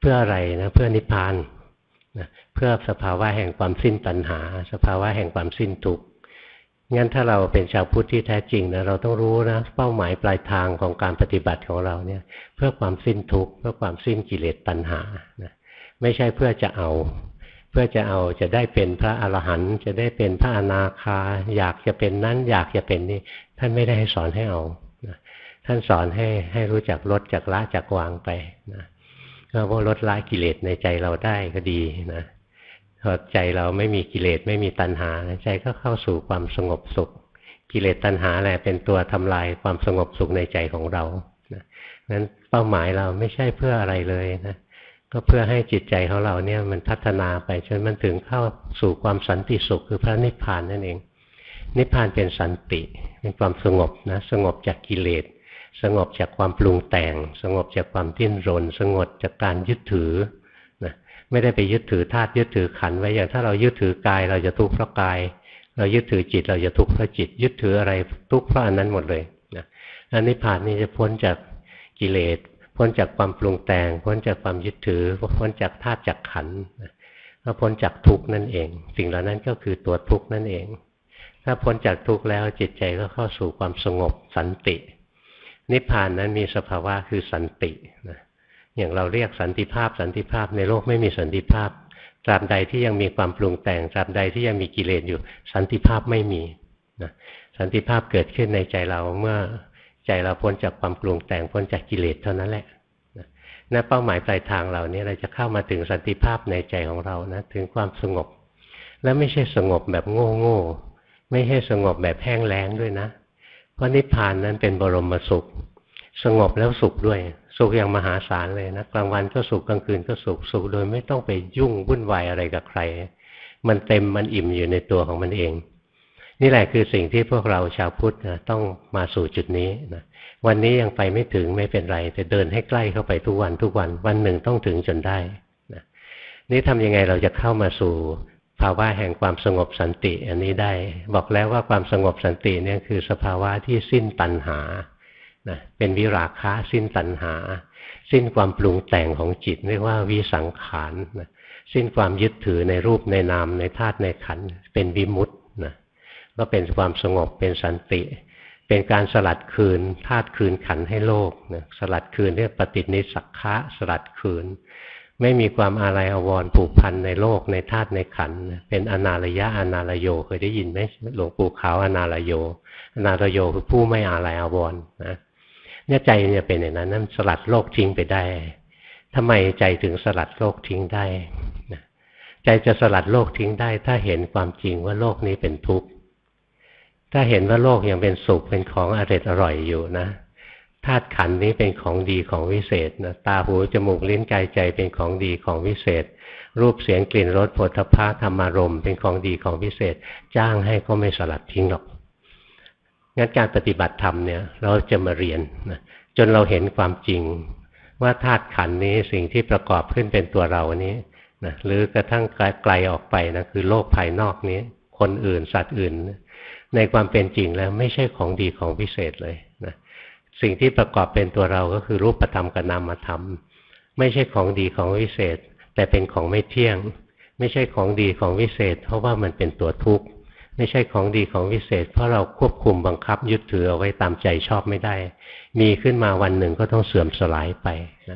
เพื่ออะไรนะเพื่อนิพพานนะเพื่อสภาวะแห่งความสิ้นตัณหา สภาวะแห่งความสิ้นทุกข์งั้นถ้าเราเป็นชาวพุทธที่แท้จริงนะเราต้องรู้นะเป้าหมายปลายทางของการปฏิบัติของเราเนี่ยเพื่อความสิ้นทุกข์เพื่อความสิ้นกิเลสตัณหานะไม่ใช่เพื่อจะเอา เพื่อจะเอาจะได้เป็นพระอรหันต์จะได้เป็นพระอนาคา อยากจะเป็นนั้นอยากจะเป็นนี่ท่านไม่ได้ให้สอนให้เอานะท่านสอนให้ให้รู้จักลดจากละจากวางไปนะ ก็ว่าลดละกิเลสในใจเราได้ก็ดีนะพอใจเราไม่มีกิเลสไม่มีตัณหา ใจก็เข้าสู่ความสงบสุข กิเลสตัณหาแหละเป็นตัวทำลายความสงบสุขในใจของเรานะนั้นเป้าหมายเราไม่ใช่เพื่ออะไรเลยนะก็เพื่อให้จิตใจของเราเนี่ยมันพัฒนาไปจนมันถึงเข้าสู่ความสันติสุข คือพระนิพพานนั่นเอง นิพพานเป็นสันติเป็นความสงบนะสงบจากกิเลส สงบจากความปรุงแต่ง สงบจากความทิ้นรน สงบจากการยึดถือนะไม่ได้ไปยึดถือธาตุยึดถือขันไว้อย่างถ้าเรายึดถือกายเราจะทุกข์เพราะกาย เรายึดถือจิตเราจะทุกข์เพราะจิต ยึดถืออะไรทุกข์เพราะอันนั้นหมดเลยนะอันนิพพานนี่จะพ้นจากกิเลสพ้นจากความปรุงแต่ง พ้นจากความยึดถือ พ้นจากธาตุจากขันก็พ้นจากทุกข์นั่นเอง สิ่งเหล่านั้นก็คือตัวทุกข์นั่นเอง ถ้าพ้นจากทุกข์แล้วจิตใจก็เข้าสู่ความสงบสันติ นิพพานนั้นมีสภาวะคือสันตินะอย่างเราเรียกสันติภาพสันติภาพในโลกไม่มีสันติภาพตราบใดที่ยังมีความปรุงแต่งตราบใดที่ยังมีกิเลสอยู่ สันติภาพไม่มีนะสันติภาพเกิดขึ้นในใจเราเมื่อใจเราพ้นจากความปรุงแต่งพ้นจากกิเลสเท่านั้นแหละนั่นเป้าหมายปลายทางเราเนี่ยเราจะเข้ามาถึงสันติภาพในใจของเรานะถึงความสงบ และไม่ใช่สงบแบบโง่โง่ไม่ใช่สงบแบบแห้งแล้งด้วยนะ พราะนิพพานนั้นเป็นบรมสุข สงบแล้วสุขด้วย สุขอย่างมหาศาลเลยนะกลางวันก็สุขกลางคืนก็สุขสุขโดยไม่ต้องไปยุ่งวุ่นวายอะไรกับใคร มันเต็มมันอิ่มอยู่ในตัวของมันเอง นี่แหละคือสิ่งที่พวกเราชาวพุทธนะต้องมาสู่จุดนี้นะวันนี้ยังไปไม่ถึงไม่เป็นไร แต่เดินให้ใกล้เข้าไปทุกวันทุกวันวันหนึ่งต้องถึงจนได้นะนี่ทำยังไงเราจะเข้ามาสู่ ภาวะแห่งความสงบสันติ อันนี้ได้ บอกแล้วว่าความสงบสันติเนี่ยคือสภาวะที่สิ้นตัณหานะเป็นวิราคะสิ้นตัณหา สิ้นความปรุงแต่งของจิตเรียกว่าวิสังขารนะสิ้นความยึดถือในรูปในนามในธาตุในขันเป็นวิมุตต์นะก็เป็นความสงบเป็นสันติ เป็นการสลัดคืนธาตุคืนขันให้โลกนะสลัดคืนเรียกปฏินิสักคะสลัดคืน ไม่มีความอาลัยอววรผูกพันในโลกในธาตุในขันเป็นอนาลยะอนาลโยเคยได้ยินไหมหลวงปู่ขาวอนาลโยอนาลโยคือผู้ไม่อาลัยอววรนะเนี่ยใจเนี่ยเป็นอย่างนั้นนั่นสลัดโลกทิ้งไปได้ทำไมใจถึงสลัดโลกทิ้งได้ใจจะสลัดโลกทิ้งได้ ถ้าเห็นความจริงว่าโลกนี้เป็นทุกข์ถ้าเห็นว่าโลกยังเป็นสุขเป็นของอร่อยอร่อยอยู่นะ ธาตุขันนี้เป็นของดีของวิเศษนะตาหูจมูกลิ้นกายใจเป็นของดีของวิเศษ รูปเสียงกลิ่นรสผลพาธรรมารมเป็นของดีของวิเศษ จ้างให้ก็ไม่สลัดทิ้งหรอกงั้นการปฏิบัติธรรมเนี่ยเราจะมาเรียนนะจนเราเห็นความจริง ว่าธาตุขันนี้สิ่งที่ประกอบขึ้นเป็นตัวเรานี้นะหรือกระทั่งไกลออกไปนะคือโลกภายนอกนี้ คนอื่นสัตว์อื่น ในความเป็นจริงแล้วไม่ใช่ของดีของพิเศษเลย สิ่งที่ประกอบเป็นตัวเราก็คือรูปธรรมกับนามธรรม ไม่ใช่ของดีของวิเศษ แต่เป็นของไม่เที่ยง ไม่ใช่ของดีของวิเศษ เพราะว่ามันเป็นตัวทุกข์ไม่ใช่ของดีของวิเศษ เพราะเราควบคุมบังคับยึดถือเอาไว้ตามใจชอบไม่ได้ มีขึ้นมาวันหนึ่งก็ต้องเสื่อมสลายไป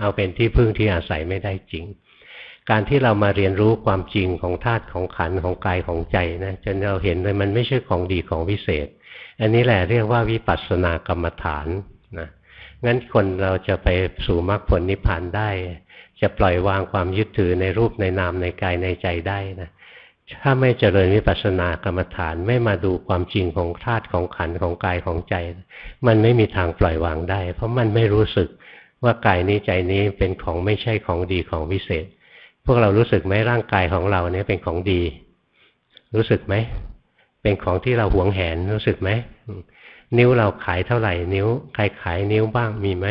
เอาเป็นที่พึ่งที่อาศัยไม่ได้จริง การที่เรามาเรียนรู้ความจริงของธาตุของขันของกายของใจนะจนเราเห็นเลยมันไม่ใช่ของดีของวิเศษ อันนี้แหละเรียกว่าวิปัสสนากรรมฐาน งั้นคนเราจะไปสู่มรรคผลนิพพานได้ จะปล่อยวางความยึดถือในรูปในนามในกายในใจได้นะถ้าไม่เจริญวิปัสสนากรรมฐานไม่มาดูความจริงของธาตุของขันของกายของใจ มันไม่มีทางปล่อยวางได้ เพราะมันไม่รู้สึกว่ากายนี้ใจนี้เป็นของไม่ใช่ของดีของวิเศษ พวกเรารู้สึกไหมร่างกายของเราเนี่ยเป็นของดี รู้สึกไหมเป็นของที่เราหวงแหนรู้สึกไหม นิ้วเราขายเท่าไหร่ นิ้ว ใครขายนิ้วบ้างมีไหม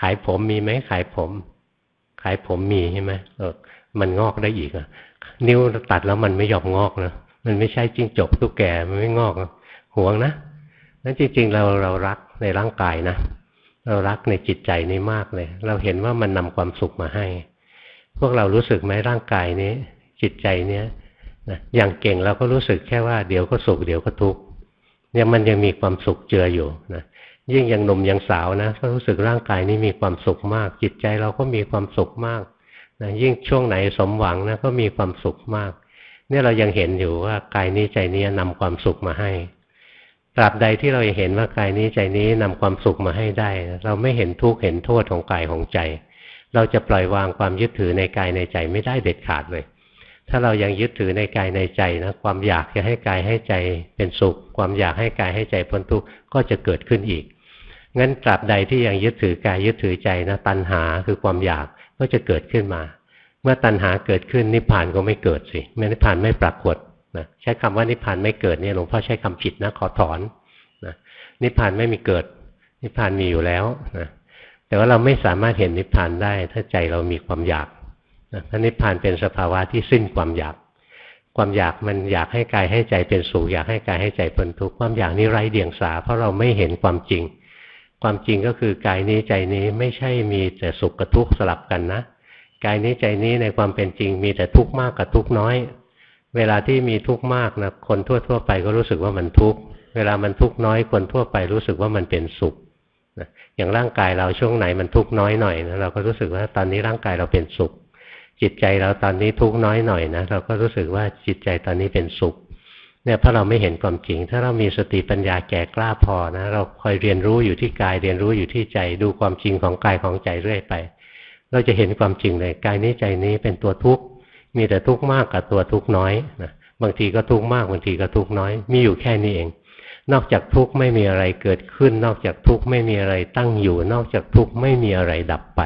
ขายผมมีไหมขายผม ขายผมมีใช่ไหมเออ มันงอกได้อีกอะนิ้วตัดแล้วมันไม่ยอมงอกนะมันไม่ใช่จิ้งจกตุ๊กแกมันไม่งอกห่วงนะนั้นจริง ๆ เราเรารักในร่างกายนะเรารักในจิตใจนี้มากเลย เราเห็นว่ามันนำความสุขมาให้ พวกเรารู้สึกไหมร่างกายนี้ จิตใจเนี้ยนะอย่างเก่งเราก็รู้สึกแค่ว่าเดี๋ยวก็สุขเดี๋ยวก็ทุกข์ ยังมันยังมีความสุขเจืออยู่นะยิ่งยังหนุ่มยังสาวนะก็รู้สึกร่างกายนี้มีความสุขมาก จิตใจเราก็มีความสุขมากนะยิ่งช่วงไหนสมหวังนะก็มีความสุขมาก เนี่ยเรายังเห็นอยู่ว่ากายนี้ใจนี้นำความสุขมาให้ตราบใดที่เราเห็นว่ากายนี้ใจนี้นำความสุขมาให้ได้ เราไม่เห็นทุกข์เห็นโทษของกายของใจ เราจะปล่อยวางความยึดถือในกายในใจไม่ได้เด็ดขาดเลย ถ้าเรายังยึดถือในกายในใจนะความอยากจะให้กายให้ใจเป็นสุข ความอยากให้กายให้ใจพ้นทุกข์ก็จะเกิดขึ้นอีกงั้นตราบใดที่ยังยึดถือกายยึดถือใจนะตัณหาคือความอยากก็จะเกิดขึ้นมา เมื่อตัณหาเกิดขึ้นนิพพานก็ไม่เกิดสิเมื่อนิพพานไม่ปรากฏนะใช้คำว่านิพพานไม่เกิดเนี่ยหลวงพ่อใช้คำผิดนะขอถอนนะนิพพานไม่มีเกิด นิพพานมีอยู่แล้วนะแต่ว่าเราไม่สามารถเห็นนิพพานได้ ถ้าใจเรามีความอยาก นะถ้านิพพานเป็นสภาวะที่สิ้นความอยาก ความอยากมันอยากให้กายให้ใจเป็นสุขอยากให้กายให้ใจพ้นทุกข์ความอยากนี้ไร้เดียงสา เพราะเราไม่เห็นความจริง ความจริงก็คือกายนี้ใจนี้ไม่ใช่มีแต่สุขกับทุกข์สลับกันนะ กายนี้ใจนี้ในความเป็นจริงมีแต่ทุกข์มากกับทุกข์น้อย เวลาที่มีทุกข์มากนะคนทั่วๆไปก็รู้สึกว่ามันทุกข์เวลามันทุกข์น้อยคนทั่วไปรู้สึกว่ามันเป็นสุขอย่างร่างกายเราช่วงไหนมันทุกข์น้อยหน่อยนะเราก็รู้สึกว่าตอนนี้ร่างกายเราเป็นสุข จิตใจเราตอนนี้ทุกน้อยหน่อยนะเราก็รู้สึกว่าจิตใจตอนนี้เป็นสุขเนี่ยเพราะเราไม่เห็นความจริง ถ้าเรามีสติปัญญาแก่กล้าพอนะเราคอยเรียนรู้อยู่ที่กายเรียนรู้อยู่ที่ใจ ดูความจริงของกายของใจเรื่อยไป เราจะเห็นความจริงเลยกายนี้ใจนี้เป็นตัวทุกข์มีแต่ทุกข์มากกับตัวทุกข์น้อยนะบางทีก็ทุกข์มากบางทีก็ทุกข์น้อย มีอยู่แค่นี้เอง นอกจากทุกข์ไม่มีอะไรเกิดขึ้น นอกจากทุกข์ไม่มีอะไรตั้งอยู่ นอกจากทุกข์ไม่มีอะไรดับไป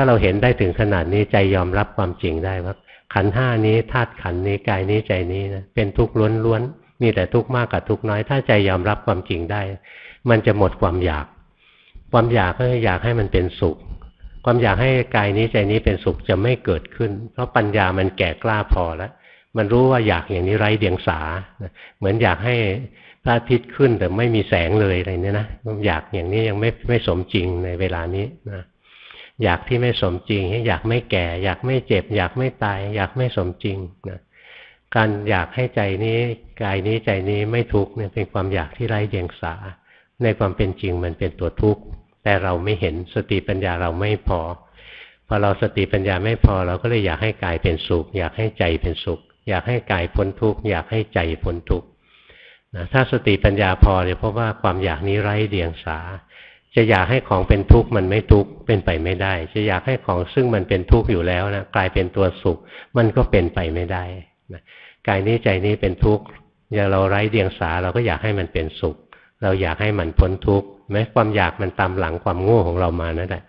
ถ้าเราเห็นได้ถึงขนาดนี้ใจยอมรับความจริงได้ว่า ขันห้านี้ธาตุขันนี้กายนี้ใจนี้นะเป็นทุกข์ล้วนๆมีแต่ทุกข์มากกับทุกข์น้อย ถ้าใจยอมรับความจริงได้ มันจะหมดความอยาก ความอยากก็อยากให้มันเป็นสุข ความอยากให้กายนี้ใจนี้เป็นสุขจะไม่เกิดขึ้น เพราะปัญญามันแก่กล้าพอแล้วมันรู้ว่าอยากอย่างนี้ไร้เดียงสา เหมือนอยากให้พระอาทิตย์ขึ้นแต่ไม่มีแสงเลยอะไรเนี่ยนะอยากอย่างนี้ยังไม่ไม่สมจริงในเวลานี้นะ อยากที่ไม่สมจริง อยากไม่แก่ อยากไม่เจ็บ อยากไม่ตาย อยากไม่สมจริงนะการอยากให้ใจนี้กายนี้ใจนี้ไม่ทุกข์เนี่ยเป็นความอยากที่ไร้เดียงสา ในความเป็นจริงมันเป็นตัวทุกข์แต่เราไม่เห็นสติปัญญาเราไม่พอพอเราสติปัญญาไม่พอเราก็เลยอยากให้กายเป็นสุข อยากให้ใจเป็นสุข อยากให้กายพ้นทุกข์อยากให้ใจพ้นทุกข์นะถ้าสติปัญญาพอเนี่ยเพราะว่าความอยากนี้ไร้เดียงสา จะอยากให้ของเป็นทุกข์มันไม่ทุกข์เป็นไปไม่ได้ จะอยากให้ของซึ่งมันเป็นทุกข์อยู่แล้วนะกลายเป็นตัวสุข มันก็เป็นไปไม่ได้นะกายนี้ใจนี้เป็นทุกข์อย่าเราไร้เดียงสาเราก็อยากให้มันเป็นสุข เราอยากให้มันพ้นทุกข์แม้ความอยากมันตามหลังความโง่ของเรามานั่นแหละ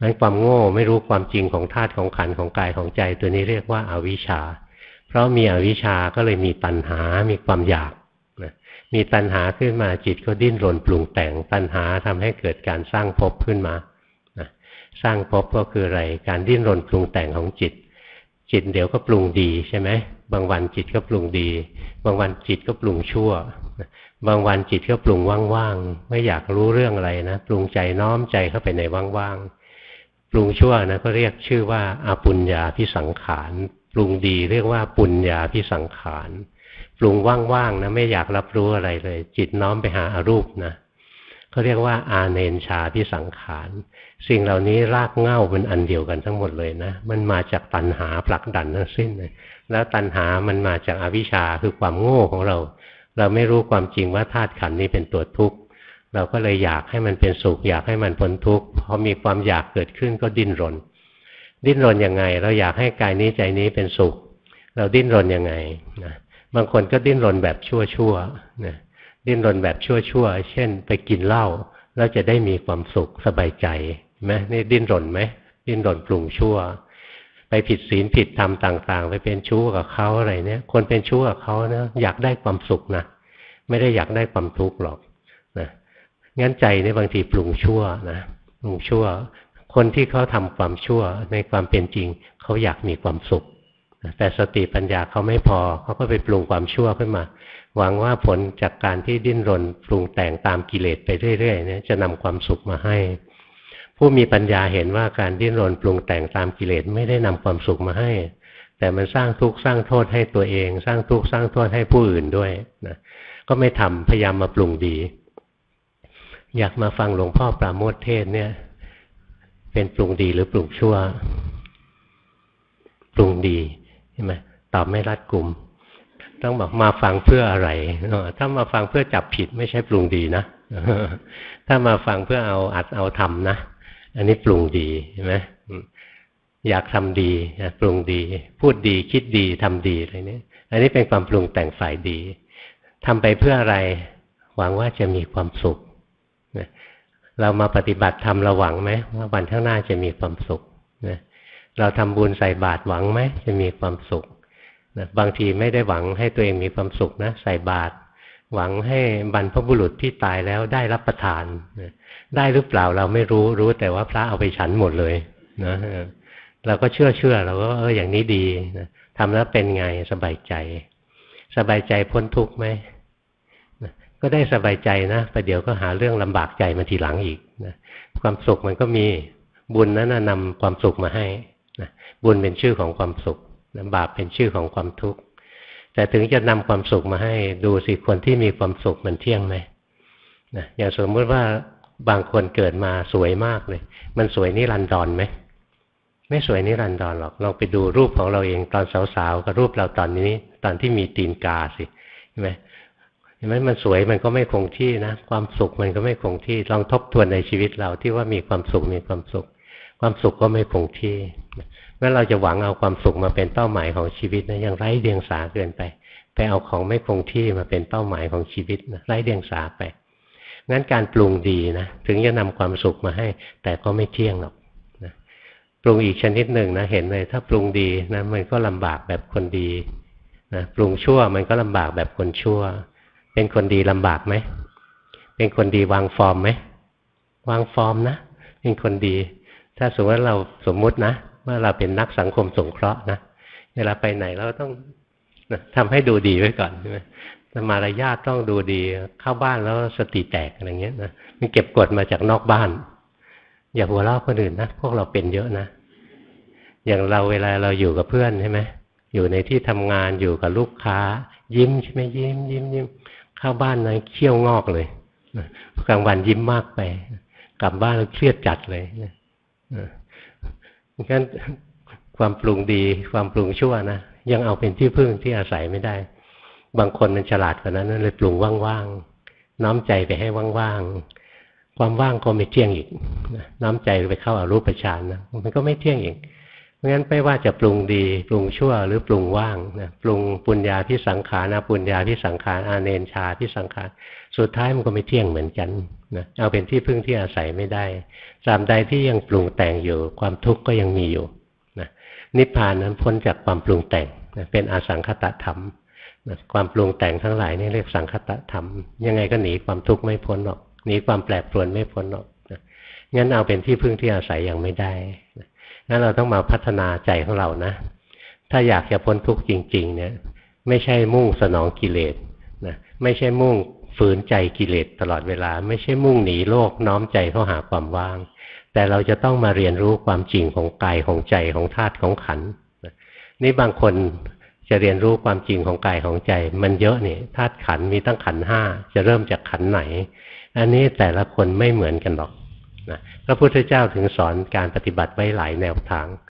นั้นความโง่ไม่รู้ความจริงของธาตุของขันของกายของใจตัวนี้เรียกว่าอาวิชชา เพราะมีอวิชชาก็เลยมีตัณหา มีความอยาก มีตัณหาขึ้นมาจิตก็ดิ้นรนปรุงแต่ง ตัณหาทำให้เกิดการสร้างภพขึ้นมาสร้างภพก็คืออะไร การดิ้นรนปรุงแต่งของจิต จิตเดี๋ยวก็ปรุงดีใช่ไหมบางวันจิตก็ปรุงดี บางวันจิตก็ปรุงชั่ว บางวันจิตก็ปรุงว่างๆไม่อยากรู้เรื่องอะไรนะปรุงใจน้อมใจเข้าไปในว่างๆปรุงชั่วนะก็เรียกชื่อว่าอาปุญญาพิสังขารปรุงดีเรียกว่าปุญญาพิสังขาร ปรุงว่างๆนะไม่อยากรับรู้อะไรเลย จิตน้อมไปหาอารูปนะเขาเรียกว่าอาเนนชาที่สังขาร สิ่งเหล่านี้รากเง้าเป็นอันเดียวกันทั้งหมดเลยนะ มันมาจากตัณหาผลักดันทั้งสิ้นเลยแล้วตัณหามันมาจากอวิชชาคือความโง่ของเรา เราไม่รู้ความจริงว่าธาตุขันนี้เป็นตัวทุกข์เราก็เลยอยากให้มันเป็นสุขอยากให้มันพ้นทุกข์พอมีความอยากเกิดขึ้นก็ดิ้นรน ดิ้นรนยังไง เราอยากให้กายนี้ใจนี้เป็นสุข เราดิ้นรนยังไงนะ บางคนก็ดิ้นรนแบบชั่วๆนะดิ้นรนแบบชั่วๆ เช่น ไปกินเหล้าแล้วจะได้มีความสุขสบายใจไหมนี่ดิ้นรนไหมดิ้นรนปรุงชั่ว ไปผิดศีลผิดธรรมต่าง ๆ ไปเป็นชู้กับเขาอะไรเนี่ย คนเป็นชู้กับเขานะอยากได้ความสุขนะไม่ได้อยากได้ความทุกข์หรอกนะงั้นใจเนี่ยบางทีปรุงชั่วนะปรุงชั่ว คนที่เขาทำความชั่วในความเป็นจริง เขาอยากมีความสุข แต่สติปัญญาเขาไม่พอเขาก็ไปปรุงความชั่วขึ้นมา หวังว่าผลจากการที่ดิ้นรนปรุงแต่งตามกิเลสไปเรื่อยๆเนี่ยจะนำความสุขมาให้ ผู้มีปัญญาเห็นว่าการดิ้นรนปรุงแต่งตามกิเลสไม่ได้นำความสุขมาให้ แต่มันสร้างทุกข์สร้างโทษให้ตัวเอง สร้างทุกข์สร้างโทษให้ผู้อื่นด้วยนะก็ไม่ทำพยายามมาปรุงดี อยากมาฟังหลวงพ่อปราโมทเทศเนี่ย เป็นปรุงดีหรือปรุงชั่ว ปรุงดี ใช่ไหมตอบไม่รัดกลุ่ม ต้องบอกมาฟังเพื่ออะไรถ้ามาฟังเพื่อจับผิดไม่ใช่ปรุงดีนะถ้ามาฟังเพื่อเอาอัดเอาทำนะ อันนี้ปรุงดีใช่ไหมอยากทำดีปรุงดี พูดดีคิดดีทำดีอะไรนี้อันนี้เป็นความปรุงแต่งฝ่ายดีทำไปเพื่ออะไร หวังว่าจะมีความสุขเรามาปฏิบัติทำเราหวังไหมว่าวันข้างหน้าจะมีความสุขนะ เราทำบุญใส่บาตรหวังไหมจะมีความสุขนะบางทีไม่ได้หวังให้ตัวเองมีความสุขนะใส่บาตรหวังให้บรรพบุรุษที่ตายแล้วได้รับประทานนะได้หรือเปล่าเราไม่รู้รู้แต่ว่าพระเอาไปฉันหมดเลยนะเราก็เชื่อเชื่อเราก็เอออย่างนี้ดีนะทำแล้วเป็นไงสบายใจ สบายใจพ้นทุกข์ไหมก็ได้สบายใจนะประเดี๋ยวก็หาเรื่องลำบากใจมาทีหลังอีกนะความสุขมันก็มีบุญนั้นนำความสุขมาให้ นะบุญเป็นชื่อของความสุขนะบาปเป็นชื่อของความทุกข์ แต่ถึงจะนำความสุขมาให้ดูสิคนที่มีความสุขมันเที่ยงไหมนะอย่างสมมติว่าบางคนเกิดมาสวยมากเลย มันสวยนิรันดรไหมไม่สวยนิรันดรหรอกลองไปดูรูปของเราเองตอนสาวๆกับรูปเราตอนนี้ ตอนที่มีตีนกาสิใช่ไหมเห็นไหมมันสวยมันก็ไม่คงที่นะ ความสุขมันก็ไม่คงที่ลองทบทวนในชีวิตเราที่ว่ามีความสุขมีความสุข ความสุขก็ไม่คงที่เมื่อเราจะหวังเอาความสุขมาเป็นเป้าหมายของชีวิตนะยังไร้เดียงสาเกินไป ไปเอาของไม่คงที่มาเป็นเป้าหมายของชีวิตนะไร้เดียงสาไปงั้นการปรุงดีนะถึงจะนำความสุขมาให้ แต่ก็ไม่เที่ยงหรอกนะปรุงอีกชนิดหนึ่งนะเห็นเลย ถ้าปรุงดีนะมันก็ลำบากแบบคนดีนะปรุงชั่วมันก็ลำบากแบบคนชั่ว เป็นคนดีลำบากไหมเป็นคนดีวางฟอร์มไหมวางฟอร์มนะเป็นคนดี ถ้าสมมติว่าเราสมมุตินะว่าเราเป็นนักสังคมสงเคราะห์นะเวลาไปไหนเราต้องทำให้ดูดีไว้ก่อนใช่ไหมมารยาทต้องดูดีเข้าบ้านแล้วสติแตกอะไรเงี้ยนะมันเก็บกดมาจากนอกบ้าน อย่าหัวเราะคนอื่นนะพวกเราเป็นเยอะนะอย่างเราเวลาเราอยู่กับเพื่อนใช่ไหมอยู่ในที่ทำงานอยู่กับลูกค้า ยิ้มใช่ไหมยิ้มยิ้มยิ้มเข้าบ้านนะเขี้ยวงอกเลยกลางวันยิ้มมากไป กลับบ้านแล้วเครียดจัดเลย งั้นความปรุงดีความปรุงชั่วนะยังเอาเป็นที่พึ่งที่อาศัยไม่ได้ บางคนมันฉลาดกว่านั้นเลยปรุงว่างๆน้อมใจไปให้ว่างๆความว่างก็ไม่เที่ยงอีกน้อมใจไปเข้าอารูปฌานนะมันก็ไม่เที่ยงอีก ราะงั้นไม่ว่าจะปรุงดี ปรุงชั่วหรือปรุงว่างนะปรุงปุญญาที่สังขารนะปุญญาที่สังขารอาเนนชาที่สังขารสุดท้ายมันก็ไม่เที่ยงเหมือนกันนะเอาเป็นที่พึ่งที่อาศัยไม่ได้ตามใดที่ยังปรุงแต่งอยู่ ความทุกข์ก็ยังมีอยู่นะนิพพานนั้นพ้นจากความปรุงแต่งนะเป็นอสังคตธรรมนะความปรุงแต่งทั้งหลายนี่เรียกสังคตธรรม ยังไงก็หนีความทุกข์ไม่พ้นหรอกหนีความแปรปรวนไม่พ้นหรอกนะงั้นเอาเป็นที่พึ่งที่อาศัยยังไม่ได้นะ งั้นเราต้องมาพัฒนาใจของเรานะ ถ้าอยากจะพ้นทุกข์จริง ๆ เนี่ย ไม่ใช่มุ่งสนองกิเลสนะไม่ใช่มุ่งฝืนใจกิเลสตลอดเวลา ไม่ใช่มุ่งหนีโลกน้อมใจเข้าหาความว่าง แต่เราจะต้องมาเรียนรู้ความจริงของกายของใจของธาตุของขันนี่บางคนจะเรียนรู้ความจริงของกายของใจ มันเยอะนี่ธาตุขันมีตั้งขันห้าจะเริ่มจากขันไหน อันนี้แต่ละคนไม่เหมือนกันหรอก นะพระพุทธเจ้าถึงสอนการปฏิบัติไว้หลายแนวทาง